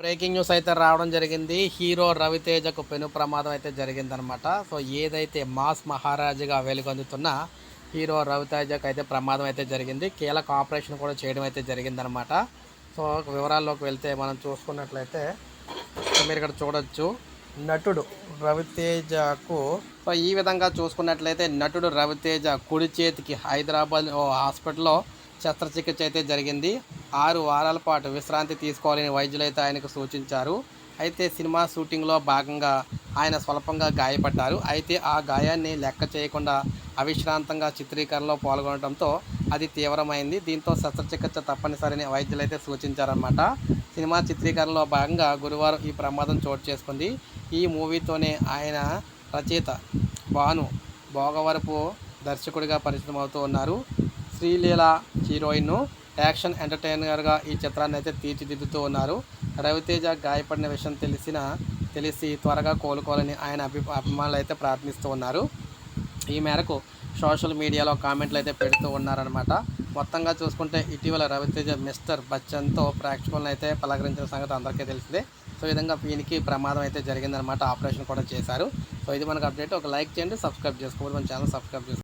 Breaking news అయితే రావడం జరిగింది. హీరో రవితేజకు పెను ప్రమాదం అయితే జరిగిందనమాట సో ఏదైతే మాస్ మహారాజుగా వెలుగొందుతున్న హీరో రవితేజకు అయితే ప్రమాదం అయితే జరిగింది. కీలక ఆపరేషన్ కూడా చేయడం అయితే జరిగిందనమాట సో వివరాల్లోకి వెళ్తే మనం చూసుకున్నట్లయితే మీరు ఇక్కడ చూడొచ్చు. నటుడు రవితేజకు సో ఈ విధంగా చూసుకున్నట్లయితే నటుడు రవితేజ కుడి చేతికి హైదరాబాద్ హాస్పిటల్లో శస్త్రచికిత్స అయితే జరిగింది. ఆరు వారాల పాటు విశ్రాంతి తీసుకోవాలని వైద్యులైతే ఆయనకు సూచించారు. అయితే సినిమా షూటింగ్లో భాగంగా ఆయన స్వల్పంగా గాయపడ్డారు. అయితే ఆ గాయాన్ని లెక్క చేయకుండా అవిశ్రాంతంగా చిత్రీకరణలో పాల్గొనడంతో అది తీవ్రమైంది. దీంతో శస్త్రచికిత్స తప్పనిసరిని వైద్యులైతే సూచించారన్నమాట. సినిమా చిత్రీకరణలో భాగంగా గురువారం ఈ ప్రమాదం చోటు చేసుకుంది. ఈ మూవీతోనే ఆయన రచయిత భాను భోగవరపు దర్శకుడిగా పరిచయం అవుతూ ఉన్నారు. శ్రీలీల హీరోయిన్ యాక్షన్ ఎంటర్టైనర్గా ఈ చిత్రాన్ని అయితే తీర్చిదిద్దుతూ ఉన్నారు. రవితేజ గాయపడిన విషయం తెలిసిన తెలిసి త్వరగా కోలుకోవాలని ఆయన అభి అభిమానులు అయితే ప్రార్థిస్తూ ఉన్నారు. ఈ మేరకు సోషల్ మీడియాలో కామెంట్లు అయితే పెడుతూ ఉన్నారనమాట మొత్తంగా చూసుకుంటే ఇటీవల రవితేజ మిస్టర్ బచ్చన్తో ప్రేక్షకులను అయితే పలకరించిన సంగతి అందరికీ తెలిసిందే. సో ఈ విధంగా వీనికి ప్రమాదం అయితే జరిగిందనమాట ఆపరేషన్ కూడా చేశారు. సో ఇది మనకు అప్డేట్. ఒక లైక్ చేయండి సబ్స్క్రైబ్ చేసుకోవాలి మన ఛానల్ సబ్స్క్రైబ్ చేసుకోండి.